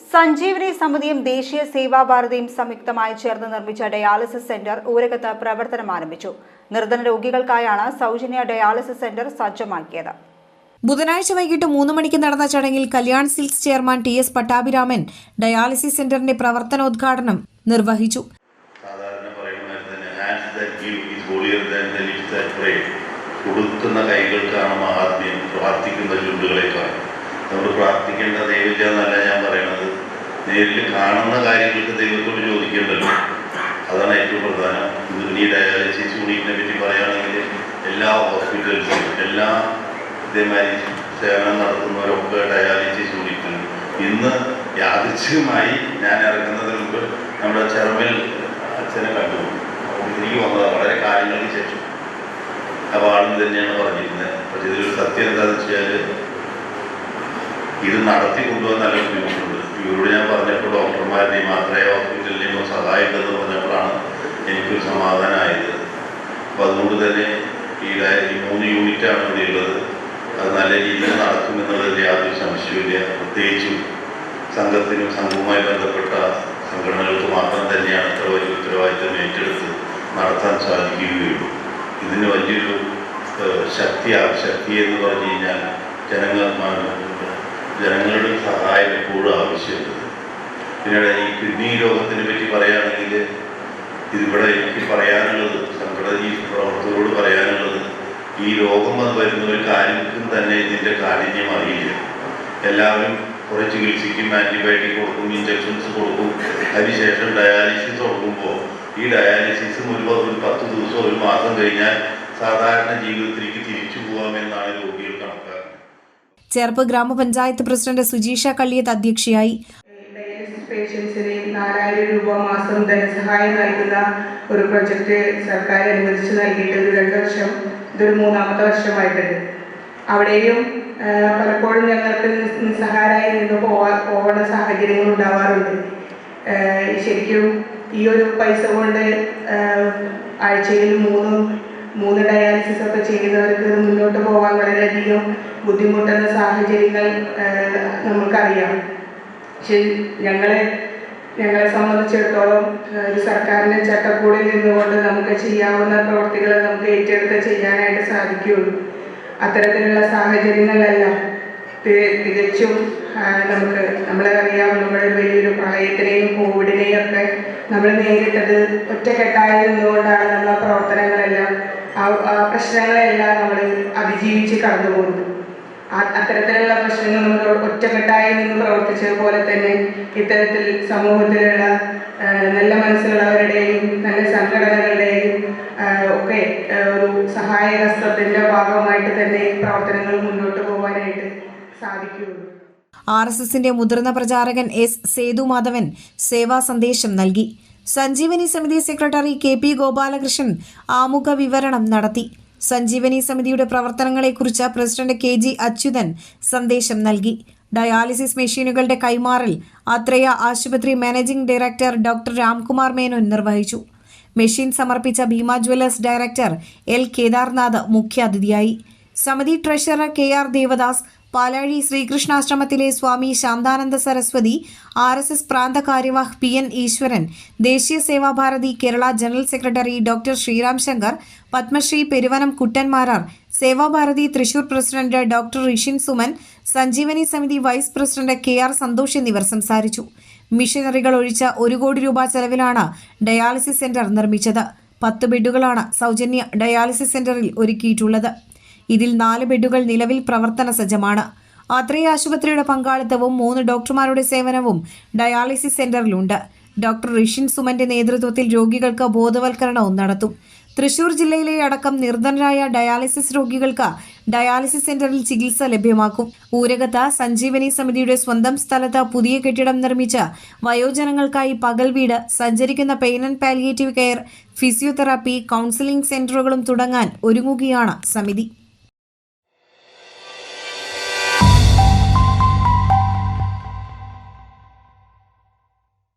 സഞ്ജീവനി സമിതിയും ദേശീയ സേവാഭാരതിയും സംയുക്തമായി ചേർന്ന് നിർമ്മിച്ച ഡയാലിസിസ് സെന്റർ ഊരകത്ത് പ്രവർത്തനം ആരംഭിച്ചു. നിർധന രോഗികൾക്കായാണ് സൗജന്യ ഡയാലിസിസ് സെന്റർ സജ്ജമാക്കിയത്. ബുധനാഴ്ച വൈകിട്ട് മൂന്ന് മണിക്ക് നടന്ന ചടങ്ങിൽ Kalyan silks chairman T S Pattabhiraman dialysis സെന്ററിന്റെ പ്രവർത്തനോദ്ഘാടനം നിർവഹിച്ചു. കൊടുക്കുന്ന കൈകൾക്കാണ് മഹാത്മ്യം പ്രാർത്ഥിക്കുന്ന ചുണ്ടുകളേക്കാൾ നമ്മൾ പ്രാർത്ഥിക്കേണ്ട ദൈവമില്ല എന്നല്ല ഞാൻ പറയണത്. നേരിൽ കാണുന്ന കാര്യങ്ങൾക്ക് ദൈവത്തോട് ചോദിക്കേണ്ടല്ലോ. അതാണ് ഏറ്റവും പ്രധാനം. ഇനി ഡയാലിസിസ് യൂണിറ്റിനെ പറ്റി പറയുകയാണെങ്കിൽ എല്ലാ ഹോസ്പിറ്റൽസിലും എല്ലാ ഇതേമാതിരി സേവനം നടത്തുന്നവരൊക്കെ ഡയാലിസിസ് യൂണിറ്റിൽ ഇന്ന് യാദൃച്ഛികമായി ഞാൻ ഇറങ്ങുന്നതിന് മുമ്പ് നമ്മുടെ ചെറുമിൽ അച്ഛനെ കണ്ടു. എനിക്ക് വന്നതാണ് വളരെ കാര്യങ്ങൾക്ക് ശേഷം. അപ്പോൾ ആളും തന്നെയാണ് പറഞ്ഞിരുന്നത്. പക്ഷേ ഇതിലൊരു സത്യം എന്താണെന്ന് വെച്ചാൽ ഇത് നടത്തി കൊണ്ടുപോകാൻ ബുദ്ധിമുട്ടുണ്ട്. ഇവരോട് ഞാൻ പറഞ്ഞപ്പോൾ ഡോക്ടർമാരുടെയും മാത്രമേ ഹോസ്പിറ്റലിനെയും സഹായം ഉണ്ടെന്ന് പറഞ്ഞപ്പോഴാണ് എനിക്കൊരു സമാധാനമായത്. അപ്പോൾ അതുകൊണ്ട് തന്നെ ഈ മൂന്ന് യൂണിറ്റാണ് ഇവിടെ ഉള്ളത്. അത് നല്ല രീതിയിൽ നടക്കുമെന്നുള്ളതിൽ യാതൊരു സംശയമില്ല പ്രത്യേകിച്ചും സംഘത്തിനും സംഘവുമായി ബന്ധപ്പെട്ട സംഘടനകൾക്ക് മാത്രം തന്നെയാണ് ഇത്ര വലിയ ഉത്തരവാദിത്തം ഏറ്റെടുത്ത് നടത്താൻ സാധിക്കുകയുള്ളൂ. ഇതിന് വലിയൊരു ശക്തി ശക്തി എന്ന് പറഞ്ഞു കഴിഞ്ഞാൽ ജനങ്ങൾ ജനങ്ങളുടെ സഹായം എപ്പോഴും ആവശ്യമുണ്ട്. പിന്നീട് ഈ കിഡ്നി രോഗത്തിനെ പറ്റി പറയുകയാണെങ്കിൽ ഇതിവിടെ എനിക്ക് പറയാനുള്ളത് ഈ പ്രവർത്തകരോട് പറയാനുള്ളത് ഈ രോഗം വന്ന് ഒരു ആർക്കും തന്നെ ഇതിന്റെ കാഠിന്യം അറിയില്ല. എല്ലാവരും കുറേ ചികിത്സിക്കും ആന്റിബയോട്ടിക് കൊടുക്കും ഇഞ്ചക്ഷൻസ് കൊടുക്കും അതിനുശേഷം ഡയാലിസിസ് തുടങ്ങുമ്പോൾ ഈ ഡയാലിസിസും ഒരു പത്ത് ദിവസം ഒരു മാസം കഴിഞ്ഞാൽ സാധാരണ ജീവിതത്തിലേക്ക് തിരിച്ചു പോകാമെന്നാണ് രോഗികൾ കണക്കാക്കുന്നത്. ചേർപ്പ് ഗ്രാമപഞ്ചായത്ത് പ്രസിഡന്റ് സുജീഷ കള്ളിയത്ത് അധ്യക്ഷയായി. പേഷ്യൻസിന് നാലായിരം രൂപ മാസം ധനസഹായം നൽകുന്ന ഒരു പ്രൊജക്റ്റ് സർക്കാർ അനുവദിച്ച് നൽകിയിട്ട് ഒരു രണ്ട് വർഷം ഇതൊരു മൂന്നാമത്തെ വർഷമായിട്ടുണ്ട്. അവിടെയും പലപ്പോഴും ഞങ്ങൾക്ക് നിസ് നിസ്സഹാരായി നിന്ന് പോവാ പോകേണ്ട സാഹചര്യങ്ങൾ ഉണ്ടാവാറുണ്ട്. ശരിക്കും ഈ ഒരു പൈസ കൊണ്ട് ആഴ്ചയിൽ മൂന്ന് മൂന്ന് ഡയാലിസിസ് ഒക്കെ ചെയ്യുന്നവർക്ക് മുന്നോട്ട് പോകാൻ വളരെയധികം ബുദ്ധിമുട്ടുന്ന സാഹചര്യങ്ങൾ നമുക്കറിയാം. പക്ഷെ ഞങ്ങളെ ഞങ്ങളെ സംബന്ധിച്ചിടത്തോളം ഒരു സർക്കാരിന്റെ ചട്ടക്കൂടിൽ നിന്നുകൊണ്ട് നമുക്ക് ചെയ്യാവുന്ന പ്രവർത്തികൾ നമുക്ക് ഏറ്റെടുത്ത് ചെയ്യാനായിട്ട് സാധിക്കുകയുള്ളൂ. അത്തരത്തിലുള്ള സാഹചര്യങ്ങളിലെല്ലാം തികച്ചും നമുക്ക് നമ്മളെ അറിയാം നമ്മുടെ വലിയൊരു പ്രളയത്തിനെയും കോവിഡിനെയും ഒക്കെ നമ്മൾ നേരിട്ടത് ഒറ്റക്കെട്ടായി നിന്നുകൊണ്ടാണ് പ്രശ്നങ്ങളെല്ലാം നമ്മൾ അതിജീവിച്ച് കടന്നു പോകുന്നത് ആ- അത്തരത്തിലുള്ള പ്രശ്നങ്ങൾ നമ്മൾ ഒറ്റക്കെട്ടായി നിന്ന് പ്രവർത്തിച്ചതുപോലെ തന്നെ ഇത്തരത്തിൽ സമൂഹത്തിലുള്ള നല്ല മനസ്സിലുള്ളവരുടെയും നല്ല സംഘടനകളുടെയും ഒക്കെ ഒരു സഹായഹസ്തത്തിന്റെ ഭാഗമായിട്ട് തന്നെ ഈ പ്രവർത്തനങ്ങൾ മുന്നോട്ട് പോകാനായിട്ട് സാധിക്കുകയുള്ളൂ. ആർ എസ് എസിന്റെ മുതിർന്ന പ്രചാരകൻ എസ് സേതു മാധവൻ സേവാ സന്ദേശം നൽകി. സഞ്ജീവനി സമിതി സെക്രട്ടറി കെ പി ഗോപാലകൃഷ്ണൻ ആമുഖ വിവരണം നടത്തി. സഞ്ജീവനി സമിതിയുടെ പ്രവർത്തനങ്ങളെക്കുറിച്ച് പ്രസിഡന്റ് കെ ജി അച്യുതൻ സന്ദേശം നൽകി. ഡയാലിസിസ് മെഷീനുകളുടെ കൈമാറൽ ആത്രേയ ആശുപത്രി managing director doctor Ramkumar Menon നിർവഹിച്ചു. മെഷീൻ സമർപ്പിച്ച Bhima jewellers director L. Kedarnath മുഖ്യാതിഥിയായി. സമിതി treasurer K. R. Devadas Palazhi ശ്രീകൃഷ്ണാശ്രമത്തിലെ Swami Shantananda Saraswati R S S പ്രാന്ത കാര്യവാഹ് പി എൻ ഈശ്വരൻ ദേശീയ Sevabharathi Kerala general secretary doctor Sreeram Shankar Padmashri Peruvanam Kuttan Marar Sevabharathi Thrissur president doctor Rishin Suman Sanjeevani സമിതി vice president K R Santhosh എന്നിവർ സംസാരിച്ചു. മിഷനറികൾ ഒഴിച്ച ഒരു കോടി രൂപ ചെലവിലാണ് dialysis centre നിർമ്മിച്ചത്. പത്ത് ബെഡുകളാണ് സൗജന്യ ഡയാലിസിസ് സെന്ററിൽ ഒരുക്കിയിട്ടുള്ളത്. ഇതിൽ നാല് ബെഡുകൾ നിലവിൽ പ്രവർത്തന സജ്ജമാണ്. ആത്രേയ ആശുപത്രിയുടെ പങ്കാളിത്തവും മൂന്ന് ഡോക്ടർമാരുടെ സേവനവും ഡയാലിസിസ് സെന്ററിലുണ്ട്. ഡോക്ടർ ഋഷിൻ സുമന്റെ നേതൃത്വത്തിൽ രോഗികൾക്ക് ബോധവൽക്കരണവും നടത്തും. തൃശൂർ ജില്ലയിലെ അടക്കം നിർധനരായ ഡയാലിസിസ് രോഗികൾക്ക് ഡയാലിസിസ് സെന്ററിൽ ചികിത്സ ലഭ്യമാക്കും. ഊരകത്ത് സഞ്ജീവനി സമിതിയുടെ സ്വന്തം സ്ഥലത്ത് പുതിയ കെട്ടിടം നിർമ്മിച്ച വയോജനങ്ങൾക്കായി പകൽ വീട് സഞ്ചരിക്കുന്ന pain and palliative care physiotherapy counselling സെന്ററുകളും തുടങ്ങാൻ ഒരുങ്ങുകയാണ് സമിതി.